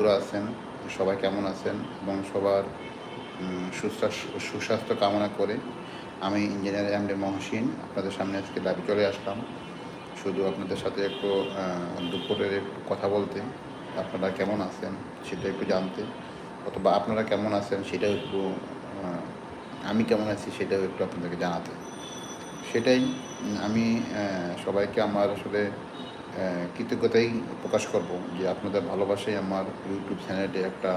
বন্ধুরা আছেন, সবাই কেমন আছেন এবং সবার সুস্বাস্থ্য কামনা করে আমি ইঞ্জিনিয়ার এম ডি মহসিন আপনাদের সামনে আজকে লাইভে চলে আসলাম। শুধু আপনাদের সাথে একটু দুপুরের একটু কথা বলতে, আপনারা কেমন আছেন সেটা একটু জানতে, অথবা আপনারা কেমন আছেন সেটাও একটু আমি কেমন আছি সেটাও একটু আপনাদেরকে জানাতে। সেটাই আমি সবাইকে আমার আসলে কৃতজ্ঞতাই প্রকাশ করব যে আপনাদের ভালোবাসাই আমার ইউটিউব চ্যানেলে একটা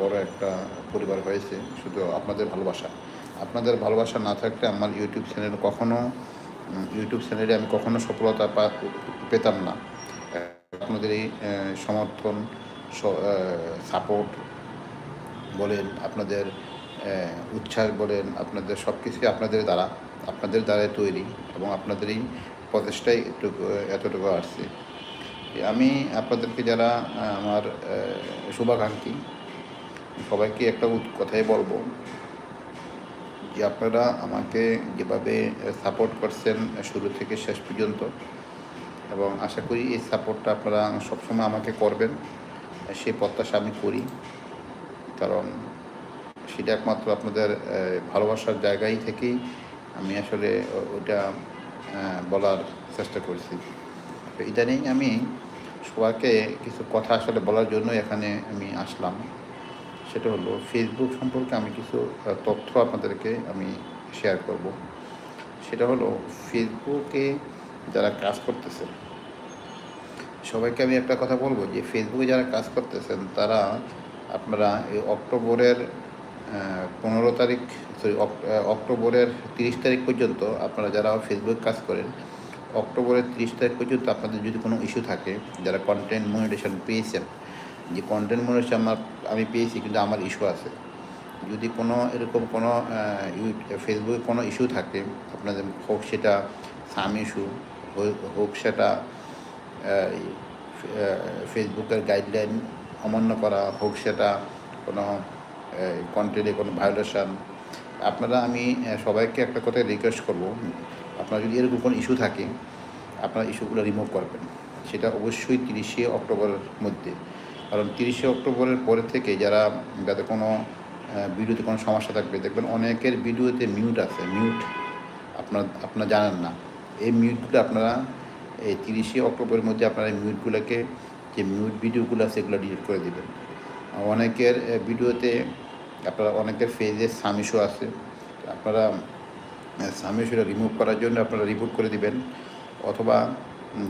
বড় একটা পরিবার হয়েছে। শুধু আপনাদের ভালোবাসা। আপনাদের ভালোবাসা না থাকলে আমার ইউটিউব চ্যানেল কখনো ইউটিউব চ্যানেলে আমি কখনো সফলতা পেতাম না। আপনাদের এই সমর্থন সাপোর্ট বলেন, আপনাদের উচ্ছ্বাস বলেন, আপনাদের সব কিছুই আপনাদের দ্বারা, আপনাদের দ্বারাই তৈরি এবং আপনাদেরই প্রচেষ্টাই এটুকু এতটুকু আসছে। আমি আপনাদেরকে যারা আমার শুভাকাঙ্ক্ষী, সবাইকে একটা কথাই বলব যে আপনারা আমাকে যেভাবে সাপোর্ট করছেন শুরু থেকে শেষ পর্যন্ত, এবং আশা করি এই সাপোর্টটা আপনারা সবসময় আমাকে করবেন সেই প্রত্যাশা আমি করি। কারণ সেটা একমাত্র আপনাদের ভালোবাসার জায়গায় থেকেই আমি আসলে ওটা বলার চেষ্টা করছি। তো ইদানিং আমি সবাইকে কিছু কথা আসলে বলার জন্য এখানে আমি আসলাম। সেটা হলো ফেসবুক সম্পর্কে আমি কিছু তথ্য আপনাদেরকে আমি শেয়ার করব। সেটা হলো ফেসবুকে যারা কাজ করতেছেন সবাইকে আমি একটা কথা বলব যে ফেসবুকে যারা কাজ করতেছেন, তারা আপনারা এই অক্টোবরের পনেরো তারিখ সরি অক্টোবরের তিরিশ তারিখ পর্যন্ত আপনারা যারা ফেসবুক কাজ করেন, অক্টোবরের তিরিশ তারিখ পর্যন্ত আপনাদের যদি কোনো ইস্যু থাকে, যারা কন্টেন্ট মনিটেশন পেয়েছেন, যে কন্টেন্ট মনিটেশন আমার, আমি পেয়েছি কিন্তু আমার ইস্যু আছে, যদি কোনো এরকম কোনো ফেসবুকে কোনো ইস্যু থাকে, আপনাদের হোক সেটা সাম ইস্যু হোক সেটা ফেসবুকের গাইডলাইন অমান্য করা, হোক সেটা কোনো কন্টেন্টে কোনো ভায়োলেশন আপনারা আমি সবাইকে একটা কথাই রিকোয়েস্ট করব। আপনার যদি এরকম কোনো ইস্যু থাকে, আপনারা ইস্যুগুলো রিমুভ করবেন। সেটা অবশ্যই তিরিশে অক্টোবরের মধ্যে। কারণ তিরিশে অক্টোবরের পরে থেকে যারা যাতে কোনো ভিডিওতে কোনো সমস্যা থাকবে, দেখবেন অনেকের ভিডিওতে মিউট আছে। মিউট আপনার, আপনারা জানেন না। এই মিউটগুলো আপনারা, এই তিরিশে অক্টোবরের মধ্যে আপনারা মিউটগুলোকে যে মিউট ভিডিওগুলো আছে সেগুলো ডিলিট করে দেবেন। অনেকের ভিডিওতে আপনারা অনেকের ফেজে সামিশো আছে, আপনারা সামিশোটা রিমুভ করার জন্য আপনারা রিপোর্ট করে দিবেন, অথবা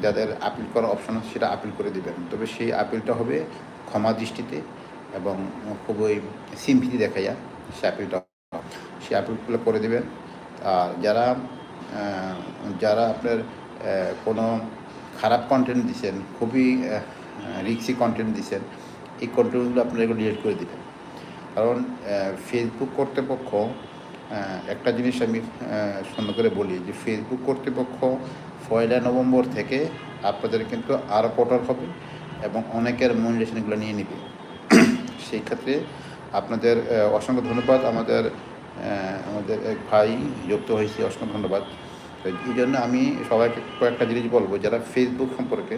যাদের আপিল করার অপশন আছে সেটা আপিল করে দিবেন। তবে সেই আপিলটা হবে ক্ষমা দৃষ্টিতে এবং খুবই সিম্পিতি দেখাইয়া সে আপিলটা সে আপিলগুলো করে দিবেন। আর যারা যারা আপনার কোনো খারাপ কন্টেন্ট দিচ্ছেন খুবই রিক্সি কন্টেন্ট দিচ্ছেন এই কন্টেন্টগুলো আপনারা এগুলো ডিলিট করে দেবেন। কারণ ফেসবুক কর্তৃপক্ষ একটা জিনিস আমি সুন্দর করে বলি যে ফেসবুক কর্তৃপক্ষ পয়লা নভেম্বর থেকে আপনাদের কিন্তু আরও কঠোর হবে এবং অনেকের মনিটেশনগুলো নিয়ে নেবে। সেই ক্ষেত্রে আপনাদের অসংখ্য ধন্যবাদ। আমাদের আমাদের এক ভাই যুক্ত হয়েছে, অসংখ্য ধন্যবাদ। এই জন্য আমি সবাইকে কয়েকটা জিনিস বলব। যারা ফেসবুক সম্পর্কে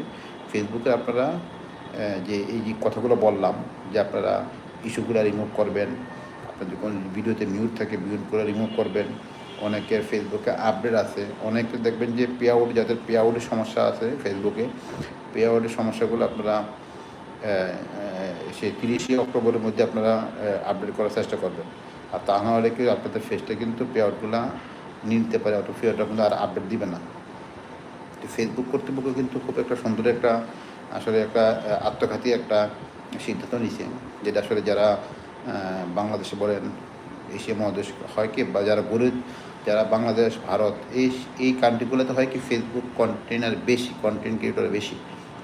ফেসবুকে আপনারা যে এই যে কথাগুলো বললাম, যে আপনারা ইস্যুগুলো রিমুভ করবেন। আপনাদের কোনো ভিডিওতে মিউট থাকে মিউটগুলো রিমুভ করবেন। অনেকের ফেসবুকে আপডেট আছে। অনেকে দেখবেন যে পে আউট যাদের পে আউটের সমস্যা আছে ফেসবুকে পে আউটের সমস্যাগুলো আপনারা সেই তিরিশে অক্টোবরের মধ্যে আপনারা আপডেট করার চেষ্টা করবেন। আর তা না হলে কি আপনাদের ফেসটা কিন্তু পে আউটগুলো নিতে পারে, অত পে আউটটা কিন্তু আর আপডেট দিবে না। ফেসবুক কর্তৃপক্ষ কিন্তু খুব একটা সুন্দর একটা, আসলে একটা আত্মঘাতী একটা সিদ্ধান্ত নিছে যেটা আসলে যারা বাংলাদেশে বলেন, এশিয়া মহাদেশ হয় কি, বা যারা গরিব যারা বাংলাদেশ, ভারত, এই এই কান্ট্রিগুলোতে হয় কি ফেসবুক কন্টেনার বেশি কন্টেন্ট ক্রিয়েটর বেশি।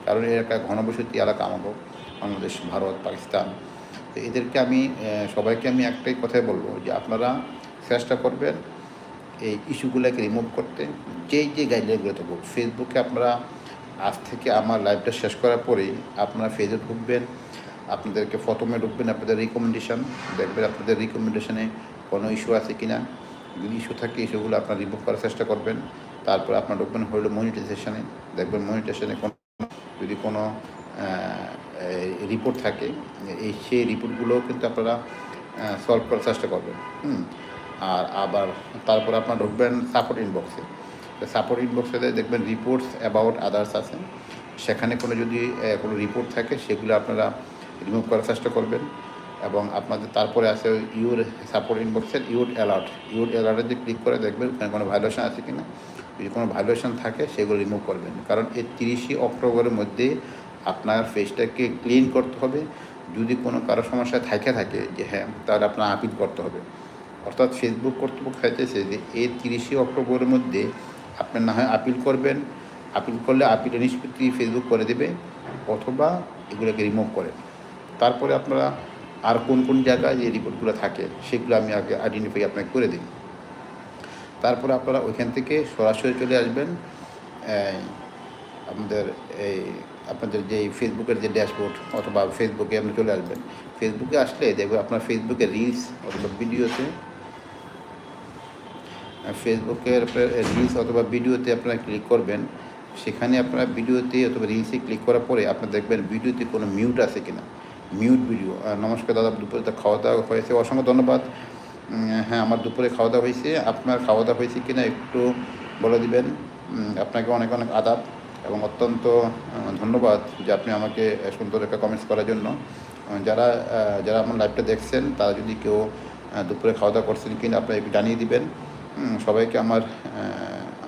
কারণ এর একটা ঘনবসতি এলাকা আমাকেও বাংলাদেশ, ভারত, পাকিস্তান। তো এদেরকে আমি সবাইকে আমি একটাই কথাই বলব যে আপনারা চেষ্টা করবেন এই ইস্যুগুলোকে রিমুভ করতে। যেই যে গাইডলাইনগুলো থাকুক ফেসবুকে আপনারা আজ থেকে আমার লাইভটা শেষ করার পরেই আপনারা ফেজে ঢুকবেন, আপনাদেরকে প্রথমে ঢুকবেন আপনাদের রিকমেন্ডেশান দেখবেন আপনাদের রিকমেন্ডেশানে কোনো ইস্যু আছে কি না যদি ইস্যু থাকে ইস্যুগুলো আপনার রিমুভ করার চেষ্টা করবেন। তারপর আপনার ঢুকবেন হলো মনিটাইজেশনে দেখবেন মনিটাইজেশনে কোনো, যদি কোনো রিপোর্ট থাকে, এই সেই রিপোর্টগুলোও কিন্তু আপনারা সলভ করার চেষ্টা করবেন। হুম, আর আবার তারপর আপনার ঢুকবেন সাপোর্ট ইনবক্সে সাপোর্ট ইনবক্সে দেখবেন রিপোর্টস অ্যাবাউট আদার্স আছে। সেখানে কোনো যদি কোনো রিপোর্ট থাকে, সেগুলো আপনারা রিমুভ করার চেষ্টা করবেন। এবং আপনাদের তারপরে আছে ইউর সাপোর্ট ইনবক্সের ইউর অ্যালার্ট ইউর অ্যালার্টে যে ক্লিক করে দেখবেন ওখানে কোনো ভাইলেশন আছে কি না যদি কোনো ভাইলেশন থাকে, সেগুলো রিমুভ করবেন। কারণ এই তিরিশে অক্টোবরের মধ্যে আপনার ফেসটাকে ক্লিন করতে হবে। যদি কোনো কারও সমস্যা থাকে থাকে, যে হ্যাঁ তাহলে আপনার আপিল করতে হবে। অর্থাৎ ফেসবুক কর্তৃপক্ষ চাইতেছে যে, এই তিরিশে অক্টোবরের মধ্যে আপনি না হয় আপিল করবেন। আপিল করলে আপিলের নিষ্পত্তি ফেসবুক করে দেবে অথবা এগুলোকে রিমুভ করেন তারপরে আপনারা আর কোন কোন জায়গায় যে রিপোর্টগুলো থাকে, সেগুলো আমি আগে আইডেন্টিফাই আপনাকে করে দিই। তারপরে আপনারা ওইখান থেকে সরাসরি চলে আসবেন। আপনাদের এই আপনাদের যে ফেসবুকের যে ড্যাশবোর্ড অথবা ফেসবুকে আপনি চলে আসবেন। ফেসবুকে আসলে দেখবেন আপনার ফেসবুকে রিলস অথবা ভিডিওতে ফেসবুকের রিলস অথবা ভিডিওতে আপনারা ক্লিক করবেন। সেখানে আপনারা ভিডিওতে অথবা রিলসে ক্লিক করার পরে আপনারা দেখবেন ভিডিওতে কোনো মিউট আছে কিনা। মিউট ভিডিও নমস্কার দাদা, দুপুরে তো খাওয়া দাওয়া হয়েছে। অসংখ্য ধন্যবাদ। হ্যাঁ আমার দুপুরে খাওয়া দাওয়া হয়েছে। আপনার খাওয়া দাওয়া হয়েছে কিনা একটু বলে দিবেন। আপনাকে অনেক অনেক আদাব এবং অত্যন্ত ধন্যবাদ যে আপনি আমাকে সুন্দর একটা কমেন্টস করার জন্য। যারা যারা আমার লাইভটা দেখছেন, তারা যদি কেউ দুপুরে খাওয়া দাওয়া করছেন কিনা, আপনারা একটু জানিয়ে দিবেন। সবাইকে আমার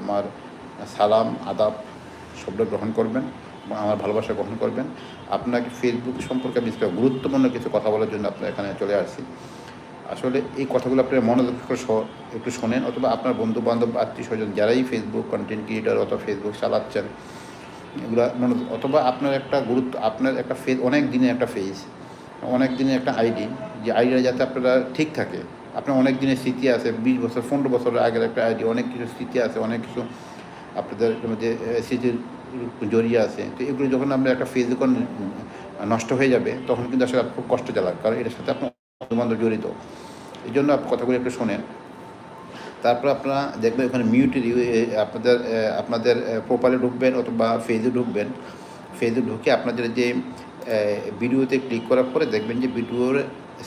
আমার সালাম, আদাব শব্দ গ্রহণ করবেন আমার ভালোবাসা গ্রহণ করবেন। আপনাকে ফেসবুক সম্পর্কে আমি গুরুত্বপূর্ণ কিছু কথা বলার জন্য আপনার এখানে চলে আসছি। আসলে এই কথাগুলো আপনার মনোযোগ একটু শোনেন অথবা আপনার বন্ধু বান্ধব আত্মীয় স্বজন যারাই ফেসবুক কন্টেন্ট ক্রিয়েটার অথবা ফেসবুক চালাচ্ছেন, এগুলো মনোযোগ অথবা আপনার একটা গুরুত্ব, আপনার একটা ফেস অনেক দিনের একটা ফেস অনেক দিনের একটা আইডি যে আইডিটা যাতে আপনারা ঠিক থাকে। আপনার অনেক দিনের স্মৃতি আছে, বিশ বছর, পনেরো বছরের আগের একটা আইডি, অনেক কিছু স্মৃতি আছে, অনেক কিছু আপনাদের মধ্যে স্মৃতির জড়িয়ে আছে। তো এগুলো যখন আপনার একটা ফেস যখন নষ্ট হয়ে যাবে, তখন কিন্তু আসলে খুব কষ্ট জ্বালাক কারণ এটার সাথে আপনার বন্ধুবান্ধব জড়িত। এই জন্য আপনি কথাগুলো একটু শোনেন। তারপর আপনারা দেখবেন ওখানে মিউট আপনাদের আপনাদের প্রোফাইলে ঢুকবেন অথবা ফেজে ঢুকবেন। ফেজে ঢুকে আপনাদের যে ভিডিওতে ক্লিক করার পরে দেখবেন যে ভিডিওর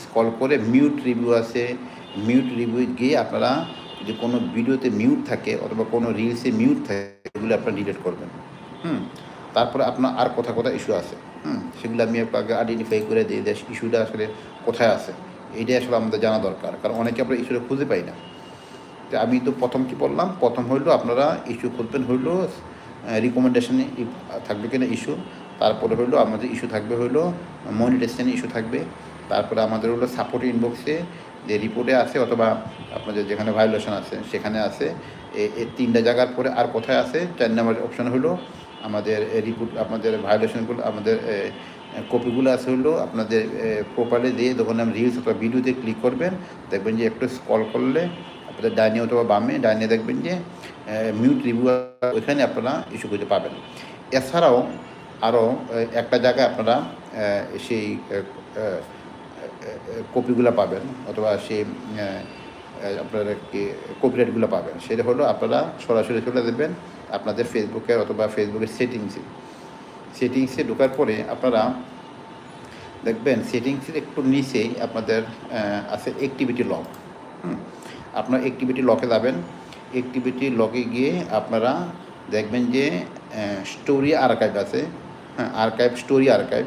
স্কল করে মিউট রিভিউ আছে। মিউট রিভিউ গিয়ে আপনারা যদি কোনো ভিডিওতে মিউট থাকে অথবা কোনো রিলসে মিউট থাকে সেগুলো আপনারা ডিলিট করবেন। হুম? তারপরে আপনার আর কথা কথা ইস্যু আছে? হুম? সেগুলো আমি আপনাকে আইডেন্টিফাই করে দিই যে ইস্যুটা আসলে কোথায় আছে? এইটাই আসলে আমাদের জানা দরকার, কারণ অনেকে আমরা ইস্যুটা খুঁজে পাই না। তো আমি তো প্রথম কি বললাম? প্রথম হইল আপনারা ইস্যু খুঁজবেন হইল রিকমেন্ডেশনে থাকবে কিনা ইস্যু তারপরে হইল আমাদের ইস্যু থাকবে হইল মনিটেশনে ইস্যু থাকবে। তারপরে আমাদের হলো সাপোর্ট ইনবক্সে যে রিপোর্টে আছে অথবা আপনাদের যেখানে ভায়োলেশন আছে, সেখানে আছে। এ- তিনটা জায়গার পরে আর কোথায় আছে, চার নম্বর অপশান হলো আমাদের রিপোর্ট আপনাদের ভায়োলেশনগুলো আমাদের কপিগুলো আছে হলো আপনাদের প্রোফাইলে দিয়ে যখন আপনি রিলস অথবা ভিডিওতে ক্লিক করবেন, দেখবেন যে একটু স্কল করলে আপনাদের ডাইনে অথবা বামে ডাইনে দেখবেন যে মিউট রিভিউ ওইখানে আপনারা ইস্যু খুঁজে পাবেন এছাড়াও আরও একটা জায়গায় আপনারা সেই কপিগুলো পাবেন, অথবা সেই আপনারা কি কপিরাইটগুলো পাবেন। সেটা হলো আপনারা সরাসরি চলে দেবেন আপনাদের ফেসবুকের অথবা ফেসবুকের সেটিংসে সেটিংসে ঢোকার পরে আপনারা দেখবেন সেটিংসের একটু নিচেই আপনাদের আছে অ্যাক্টিভিটি লক হুম, আপনার অ্যাক্টিভিটি লকে যাবেন। অ্যাক্টিভিটি লকে গিয়ে আপনারা দেখবেন যে স্টোরি আর্কাইভ আছে। হ্যাঁ আর্কাইভ স্টোরি আর্কাইভ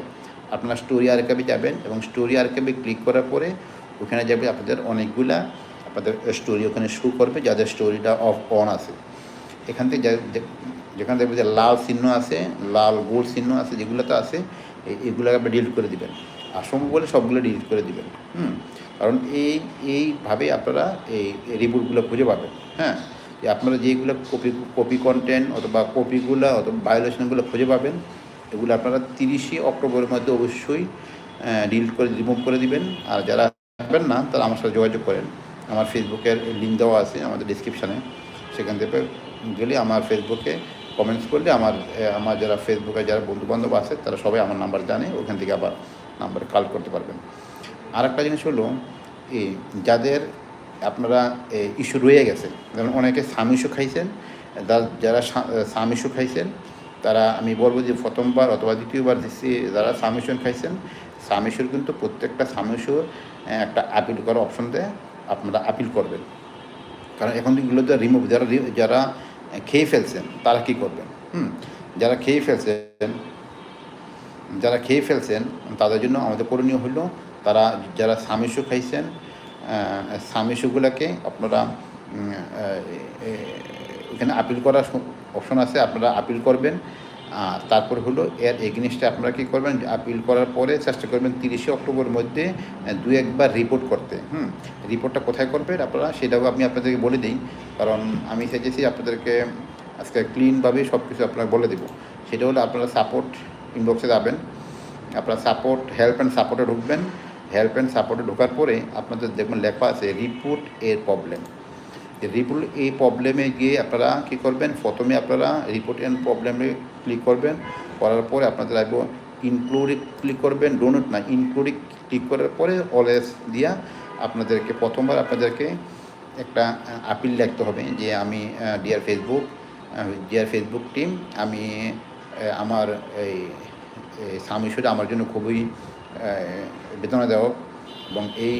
আপনারা স্টোরি আর্কাইভে যাবেন এবং স্টোরি আর্কাইভে ক্লিক করার পরে ওখানে যাবে আপনাদের অনেকগুলা আপনাদের স্টোরি ওখানে শো করবে, যাদের স্টোরিটা অফ অন আছে। এখান থেকে যেখানে দেখবে যে লাল চিহ্ন আছে, লাল গোল চিহ্ন আছে, যেগুলোতে আছে, এ- এগুলো আপনি ডিলিট করে দিবেন। আর সম্ভব বলে সবগুলো ডিলিট করে দিবেন, হুম? কারণ এই এইভাবে আপনারা এই রিপোর্টগুলো খুঁজে পাবেন হ্যাঁ? যে আপনারা যেগুলো কপি কপি কন্টেন্ট অথবা কপিগুলো অথবা ভায়োলেশনগুলো খুঁজে পাবেন এগুলো আপনারা তিরিশে অক্টোবরের মধ্যে অবশ্যই ডিলিট করে, রিমুভ করে দিবেন। আর যারা পারবেন না, তারা আমার সাথে যোগাযোগ করেন। আমার ফেসবুকের লিঙ্ক দেওয়া আছে আমাদের ডিসক্রিপশানে সেখান থেকে গেলে আমার ফেসবুকে কমেন্টস করলে আমার আমার যারা ফেসবুকে যারা বন্ধুবান্ধব আছে, তারা সবাই আমার নাম্বার জানে। ওখান থেকে আবার নাম্বারে কল করতে পারবেন। আর একটা জিনিস হলো এই যাদের আপনারা ইস্যু রয়ে গেছে, যেমন অনেকে সাম খাইছেন যারা সাম খাইছেন তারা, আমি বলব যে প্রথমবার অথবা দ্বিতীয়বার দিচ্ছি যারা সামিশন খাইছেন, সামিশন কিন্তু প্রত্যেকটা সামিশর একটা আপিল করার অপশন দেয়, আপনারা আপিল করবেন। কারণ এখন এগুলো তো রিমুভ যারা যারা খেয়ে ফেলছেন, তারা কি করবেন? হুম? যারা খেয়ে ফেলছেন, যারা খেয়ে ফেলছেন, তাদের জন্য আমাদের করণীয় হলো, তারা যারা সামিশু খাইছেন সামিশুগুলোকে আপনারা এখানে আপিল করার অপশন আছে, আপনারা আপিল করবেন। তারপর হলো এর এগেনিস্টে আপনারা কী করবেন আপিল করার পরে চেষ্টা করবেন তিরিশে অক্টোবর মধ্যে দু একবার রিপোর্ট করতে, হুম? রিপোর্টটা কোথায় করবেন আপনারা সেটাও আমি আপনাদেরকে বলে দিই। কারণ আমি চাইছি আপনাদেরকে আজকে ক্লিনভাবে সব কিছু আপনারা বলে দেবো। সেটা হলো আপনারা সাপোর্ট ইনবক্সে যাবেন। আপনারা সাপোর্ট হেল্প অ্যান্ড সাপোর্টে ঢুকবেন। হেল্প অ্যান্ড সাপোর্টে ঢোকার পরে আপনাদের দেখবেন লেখা আছে রিপোর্ট এর প্রবলেম রিপোর্ট এই প্রবলেমে গিয়ে আপনারা কী করবেন? প্রথমে আপনারা রিপোর্ট এন্ড প্রবলেমে ক্লিক করবেন। করার পরে আপনাদের আসব ইনক্লুডে ক্লিক করবেন। ডোনেট না ইনক্লুডে ক্লিক করার পরে অলএস দিয়া আপনাদেরকে প্রথমবার আপনাদেরকে একটা আপিল লিখতে হবে যে আমি dear Facebook dear Facebook team আমি আমার এই স্বামীশ্বরে আমার জন্য খুবই বেদনাদায়ক এবং এই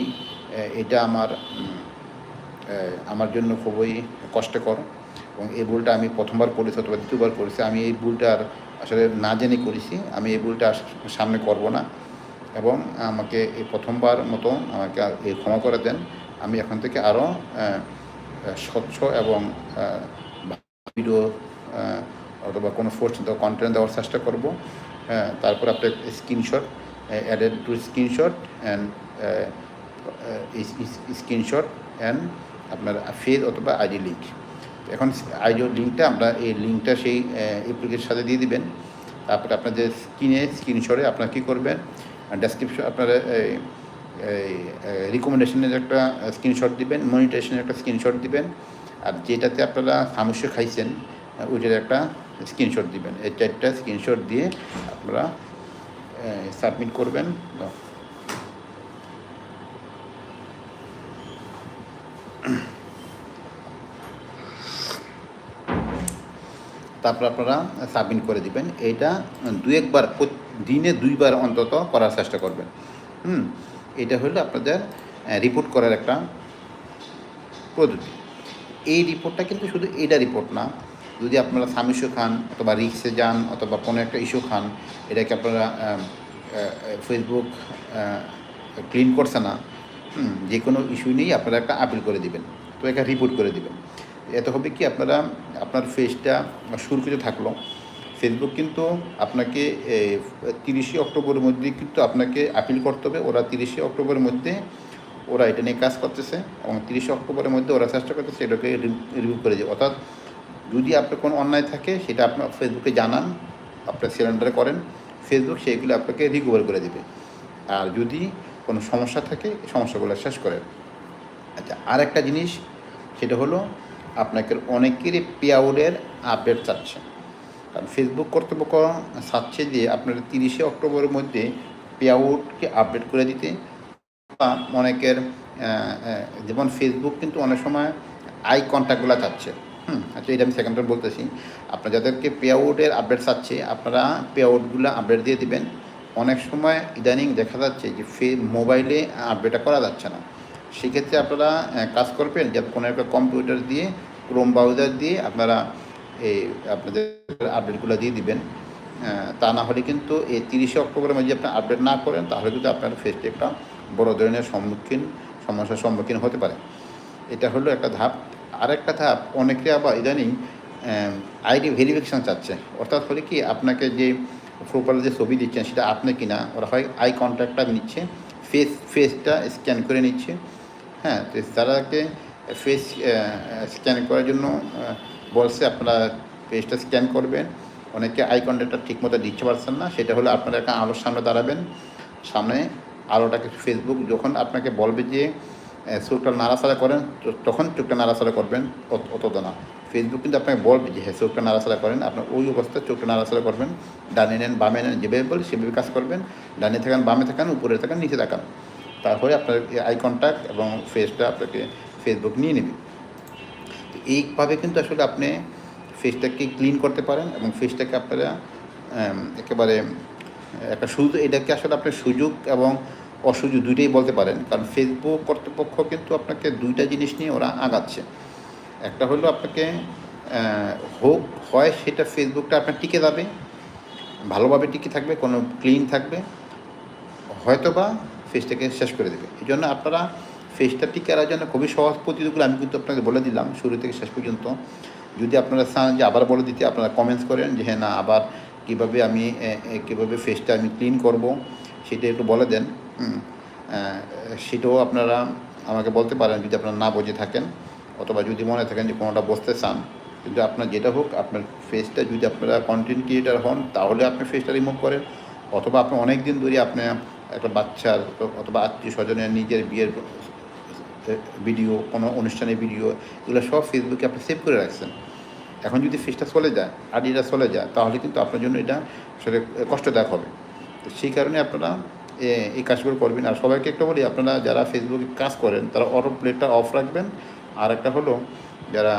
এটা আমার আমার জন্য খুবই কষ্টকর এবং এই ভুলটা আমি প্রথমবার করেছি অথবা দ্বিতীয়বার করেছি। আমি এই ভুলটা আর আসলে না জেনে করেছি। আমি এই ভুলটা সামনে করব না এবং আমাকে এই প্রথমবার মতো আমাকে এই ক্ষমা করে দেন। আমি এখন থেকে আরও স্বচ্ছ এবং ভিডিও অথবা কোনো ফোর্স কন্টেন্ট দেওয়ার চেষ্টা করব। তারপর আপনার screenshot added to screenshot and screenshot and আপনার ফেজ অথবা আইডি লিঙ্ক। এখন আইডি লিঙ্কটা আমরা এই লিঙ্কটা সেই অ্যাপ্লিকেশনের সাথে দিয়ে দিবেন। তারপরে আপনাদের স্ক্রিনে স্ক্রিনশটে আপনারা কী করবেন ডেসক্রিপশন আপনারা রিকমেন্ডেশনের একটা স্ক্রিনশট দিবেন মনিটেশনের একটা স্ক্রিনশট দিবেন। আর যেটাতে আপনারা সমস্যা খাইছেন, ওইটার একটা স্ক্রিনশট দিবেন। এই চারটা স্ক্রিনশট দিয়ে আপনারা সাবমিট করবেন। তারপর আপনারা সাবমিট করে দিবেন। এইটা দু একবার দিনে দুইবার অন্তত করার চেষ্টা করবেন। হুম? এটা হলো আপনাদের রিপোর্ট করার একটা পদ্ধতি এই রিপোর্টটা কিন্তু শুধু এইটা রিপোর্ট না। যদি আপনারা সামিশু খান অথবা রিক্সে যান অথবা কোনো একটা ইস্যু খান, এটাকে আপনারা ফেসবুক ক্লিন করছে না যে কোনো ইস্যু নিয়েই আপনারা একটা আপিল করে দিবেন। তো একটা রিপোর্ট করে দিবেন। এতে হবে কি আপনারা, আপনার ফেসটা সুরক্ষিত থাকল। ফেসবুক কিন্তু আপনাকে তিরিশে অক্টোবরের মধ্যে কিন্তু আপনাকে আপিল করতে হবে। ওরা তিরিশে অক্টোবরের মধ্যে ওরা এটা নিয়ে কাজ করতেছে এবং তিরিশে অক্টোবরের মধ্যে ওরা চেষ্টা করতেছে এটাকে রিভিউ করে দেবে অর্থাৎ যদি আপনার কোনো অন্যায় থাকে, সেটা আপনার ফেসবুকে জানান, আপনার সিলিন্ডারে করেন ফেসবুক সেইগুলো আপনাকে রিকভার করে দেবে। আর যদি কোনো সমস্যা থাকে, সমস্যাগুলো শেষ করেন আচ্ছা আর একটা জিনিস, সেটা হলো আপনাকে অনেকেরই পেআউটের আপডেট চাচ্ছে। কারণ ফেসবুক কর্তৃপক্ষ চাচ্ছে যে আপনার তিরিশে অক্টোবরের মধ্যে পেআউটকে আপডেট করে দিতে। বা অনেকের যেমন ফেসবুক কিন্তু অনেক সময় আই কন্ট্যাক্টগুলো চাচ্ছে। হুম আচ্ছা এটা আমি সেকেন্ড বলতেছি। আপনার যাদেরকে পে আউটের আপডেট চাচ্ছে, আপনারা পে আউটগুলো আপডেট দিয়ে দিবেন। অনেক সময় ইদানিং দেখা যাচ্ছে যে ফে, মোবাইলে আপডেটটা করা যাচ্ছে না। সেক্ষেত্রে আপনারা কাজ করবেন যে কোনো একটা কম্পিউটার দিয়ে ক্রোম ব্রাউজার দিয়ে আপনারা এই আপনাদের আপডেটগুলো দিয়ে দিবেন। তা না হলে কিন্তু এই তিরিশে অক্টোবরের মধ্যে আপনি আপডেট না করেন, তাহলে কিন্তু আপনার ফেসটি একটা বড় ধরনের সম্মুখীন, সমস্যার সম্মুখীন হতে পারে। এটা হলো একটা ধাপ। আরেকটা ধাপ, অনেকে আবার ইদানিং আইডি ভেরিফিকেশান চাচ্ছে। অর্থাৎ হলে কি আপনাকে যে প্রোফাইলে যে ছবি দিচ্ছেন, সেটা আপনি কিনা, ওরা হয় আই কন্ট্যাক্টটা নিচ্ছে ফেস ফেসটা স্ক্যান করে নিচ্ছে। হ্যাঁ তো তারাকে ফেস স্ক্যান করার জন্য বলছে আপনারা ফেসটা স্ক্যান করবেন। অনেকে আই কন্ট্যাক্টটা ঠিকমতো দিচ্ছে পারছেন না, সেটা হলো আপনারা একটা আলোর সামনে দাঁড়াবেন। সামনে আলোটাকে ফেসবুক যখন আপনাকে বলবে যে চোখটা নাড়াচাড়া করেন তখন চোখটা নাড়াচাড়া করবেন, অত না। ফেসবুক কিন্তু আপনাকে বলবে যে হ্যাঁ চোখটা নাড়াচাড়া করেন আপনার ওই অবস্থায় চোখটা নাড়াচাড়া করবেন। ডানে নেন, বামে নেন, যেভাবে বলে সেভাবে কাজ করবেন। ডানে থাকান, বামে থাকান, উপরে থাকান, নিচে থাকান। তারপরে আপনার আই কন্ট্যাক্ট এবং ফেসটা আপনাকে ফেসবুক নিয়ে নেবে। তো এইভাবে কিন্তু আসলে আপনি ফেসটাকে ক্লিন করতে পারেন এবং ফেসটাকে আপনারা একেবারে, একটা সুযোগ, এটাকে আসলে আপনি সুযোগ এবং অসুযোগ দুইটাই বলতে পারেন। কারণ ফেসবুক কর্তৃপক্ষ কিন্তু আপনাকে দুইটা জিনিস নিয়ে ওরা আগাচ্ছে। একটা হলো আপনাকে হোক, হয় সেটা ফেসবুকটা আপনার টিকে যাবে, ভালোভাবে টিকে থাকবে, কোনো ক্লিন থাকবে। হয়তো বা ফেসটাকে শেষ করে দেবে। এই জন্য আপনারা ফেসটা টিকে রাখার জন্য খুবই সহজ পদ্ধতিগুলো আমি কিন্তু আপনাকে বলে দিলাম, শুরু থেকে শেষ পর্যন্ত। যদি আপনারা চান যে আবার বলে দিতে, আপনারা কমেন্টস করেন যে হ্যাঁ না, আবার কীভাবে আমি কীভাবে ফেসটা আমি ক্লিন করব? সেটা একটু বলে দেন। সেটাও আপনারা আমাকে বলতে পারেন যদি আপনারা না বুঝে থাকেন, অথবা যদি মনে থাকেন যে কোনোটা বসতে চান। কিন্তু আপনার যেটা হোক, আপনার ফেসটা যদি আপনারা কন্টেন্ট ক্রিয়েটার হন, তাহলে আপনি ফেসটা রিমুভ করেন। অথবা আপনি অনেক দিন ধরে আপনি একটা বাচ্চার অথবা আত্মীয় স্বজনের নিজের বিয়ের ভিডিও কোনো অনুষ্ঠানের ভিডিও এগুলো সব ফেসবুকে আপনি সেভ করে রাখছেন। এখন যদি ফেসটা চলে যায় আইডিটা চলে যায়, তাহলে কিন্তু আপনার জন্য এটা আসলে কষ্টদায়ক হবে। তো সেই কারণে আপনারা এই কাজগুলো করবেন। আর সবাইকে একটা বলি, আপনারা যারা ফেসবুকে কাজ করেন, তারা অটো প্লেটটা অফ রাখবেন। আর একটা হলো, যারা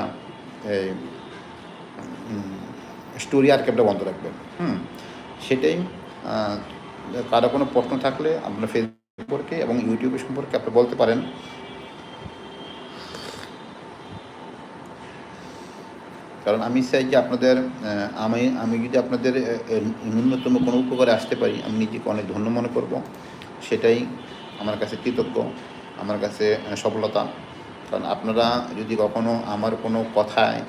এই স্টোরি আর ক্যাপটা বন্ধ রাখবেন। হুম, সেটাই কারও কোনো প্রশ্ন থাকলে আপনার ফেসবুক সম্পর্কে এবং ইউটিউবের সম্পর্কে আপনি বলতে পারেন। কারণ আমি চাই যে আপনাদের আমি আমি যদি আপনাদের ন্যূনতম কোনো উপকারে আসতে পারি, আমি নিজেকে অনেক ধন্য মনে করব। সেটাই আমার কাছে কৃতজ্ঞ, আমার কাছে সফলতা। কারণ আপনারা যদি কখনো আমার কোনো কথায়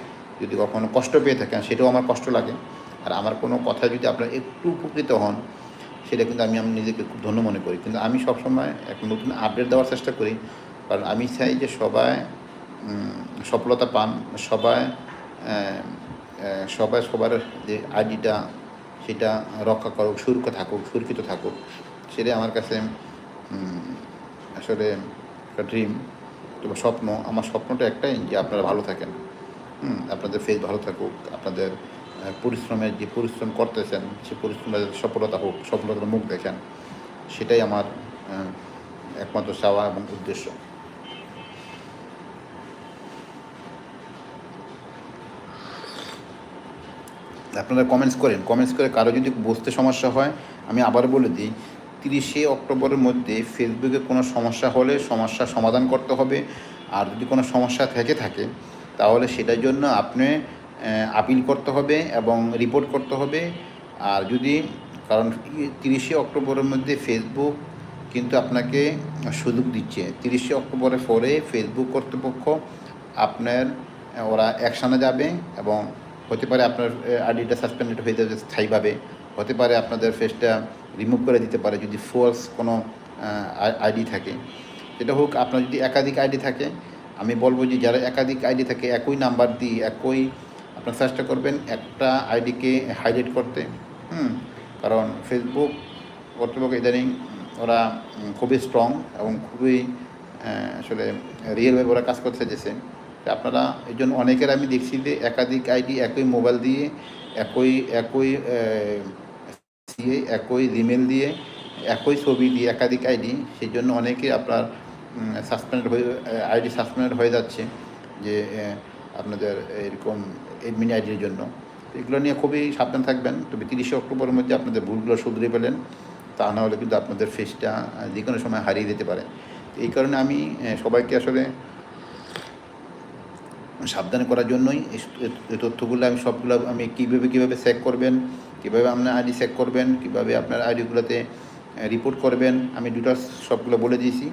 যদি কখনো কষ্ট পেয়ে থাকেন, সেটাও আমার কষ্ট লাগে। আর আমার কোনো কথায় যদি আপনারা একটু উপকৃত হন সেটা কিন্তু আমি আমি নিজেকে খুব ধন্য মনে করি। কিন্তু আমি সবসময় একটা নতুন আপডেট দেওয়ার চেষ্টা করি। কারণ আমি চাই যে সবাই সফলতা পান, সবাই সবাই সবার যে আইডিটা সেটা রক্ষা করুক, সুরক্ষা থাকুক, সুরক্ষিত থাকুক। সেটাই আমার কাছে আসলে একটা ড্রিম কিংবা স্বপ্ন। আমার স্বপ্নটা একটাই যে আপনারা ভালো থাকেন। আপনাদের ফেস ভালো থাকুক, আপনাদের পরিশ্রমের যে পরিশ্রম করতেছেন, সে পরিশ্রমের সফলতা হোক, সফলতার মুখ দেখেন, সেটাই আমার একমাত্র চাওয়া এবং উদ্দেশ্য। আপনারা কমেন্টস করেন। কমেন্টস করে কারও যদি বুঝতে সমস্যা হয়, আমি আবার বলে দিই, তিরিশে অক্টোবরের মধ্যে ফেসবুকে কোনো সমস্যা হলে সমস্যার সমাধান করতে হবে। আর যদি কোনো সমস্যা থেকে থাকে, তাহলে সেটার জন্য আপনি আপিল করতে হবে এবং রিপোর্ট করতে হবে। আর যদি, কারণ তিরিশে অক্টোবরের মধ্যে ফেসবুক কিন্তু আপনাকে সুযোগ দিচ্ছে। তিরিশে অক্টোবরের পরে ফেসবুক কর্তৃপক্ষ আপনার, ওরা অ্যাকশানে যাবে এবং হতে পারে আপনার আইডিটা সাসপেন্ডেড হয়ে যাবে স্থায়ীভাবে। হতে পারে আপনাদের ফেসটা রিমুভ করে দিতে পারে যদি ফোর্স কোনো আইডি থাকে। যেটা হোক, আপনার যদি একাধিক আইডি থাকে, আমি বলব যে যারা একাধিক আইডি থাকে, একই নাম্বার দিয়ে, একই আপনার চেষ্টা করবেন, একটা আইডিকে হাইলাইট করতে, হুম, কারণ ফেসবুক কর্তৃপক্ষ ইদানিং ওরা খুবই স্ট্রং এবং খুবই আসলে রিয়েলভাবে ওরা কাজ করতে তো আপনারা এই জন্য অনেকের আমি দেখছি যে একাধিক আইডি একই মোবাইল দিয়ে, একই একই দিয়ে, একই জিমেল দিয়ে, একই ছবি দিয়ে একাধিক আইডি সেই জন্য অনেকে আপনার সাসপেন্ড হয়ে আইডি সাসপেন্ড হয়ে যাচ্ছে যে আপনাদের এরকম এডমিন আইডির জন্য। এগুলো নিয়ে খুবই সাবধান থাকবেন। তবে তিরিশে অক্টোবরের মধ্যে আপনাদের ভুলগুলো শুধরে পেলেন তা না হলে কিন্তু আপনাদের ফেসটা যে কোনো সময় হারিয়ে দিতে পারে। এই কারণে আমি সবাইকে আসলে সাবধান করার জন্যই এই তথ্যগুলো আমি সবগুলো আমি কীভাবে কীভাবে চেক করবেন, কীভাবে আপনার আইডি চেক করবেন, কীভাবে আপনার আইডিগুলোতে রিপোর্ট করবেন, আমি ডিটেলস সবগুলো বলে দিয়েছি।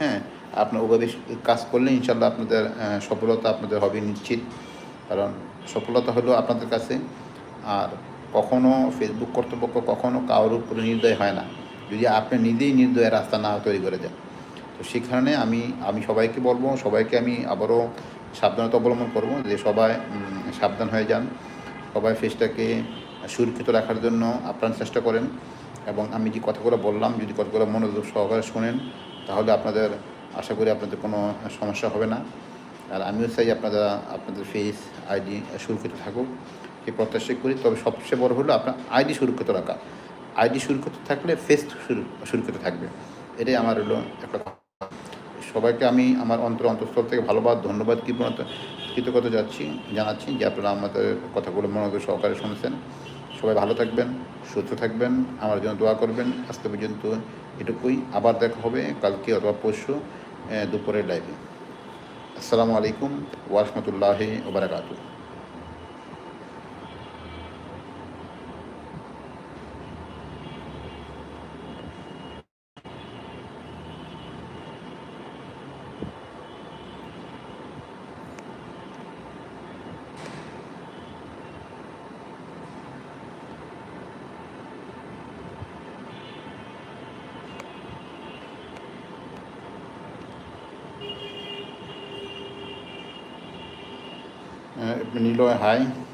হ্যাঁ আপনার ওভাবে কাজ করলে ইনশাল্লাহ আপনাদের সফলতা আপনাদের হবে নিশ্চিত। কারণ সফলতা হলো আপনাদের কাছে। আর কখনো ফেসবুক কর্তৃপক্ষ কখনো কারোর উপরে নির্দয় হয় না। যদি আপনি নিজেই নির্দয়ের রাস্তা না তৈরি করে দেন। তো কারণে আমি আমি সবাইকে বলব, সবাইকে আমি আবারও সাবধানতা অবলম্বন করব যে সবাই সাবধান হয়ে যান। সবাই ফেসটাকে সুরক্ষিত রাখার জন্য আপ্রাণ চেষ্টা করেন। এবং আমি যে কথাগুলো বললাম, যদি কথাগুলো মনোযোগ সহকারে শোনেন, তাহলে আপনাদের আশা করি আপনাদের কোনো সমস্যা হবে না। আর আমিও চাই আপনারা আপনাদের ফেস আইডি সুরক্ষিত থাকুক এই প্রত্যাশা করি। তবে সবচেয়ে বড় হলো আপনার আইডি সুরক্ষিত রাখা। আইডি সুরক্ষিত থাকলে ফেস সুরক্ষিত থাকবে। এটাই আমার হলো একটা। সবাইকে আমি আমার অন্তর অন্তঃস্থল থেকে ভালোবাদ ধন্যবাদ, কৃপণতা, কৃতজ্ঞতা যাচ্ছি জানাচ্ছি যে আপনারা আমাদের কথাগুলো মনোযোগ সহকারে শুনেছেন। সবাই ভালো থাকবেন, সুস্থ থাকবেন, আমার জন্য দোয়া করবেন। আজকে পর্যন্ত এটুকুই। আবার দেখা হবে কালকে অথবা পরশু দুপুরের লাইভে আসসালামু আলাইকুম ওয়ারহমতুল্লাহি ওবরাকাতু mit Manilo, hi.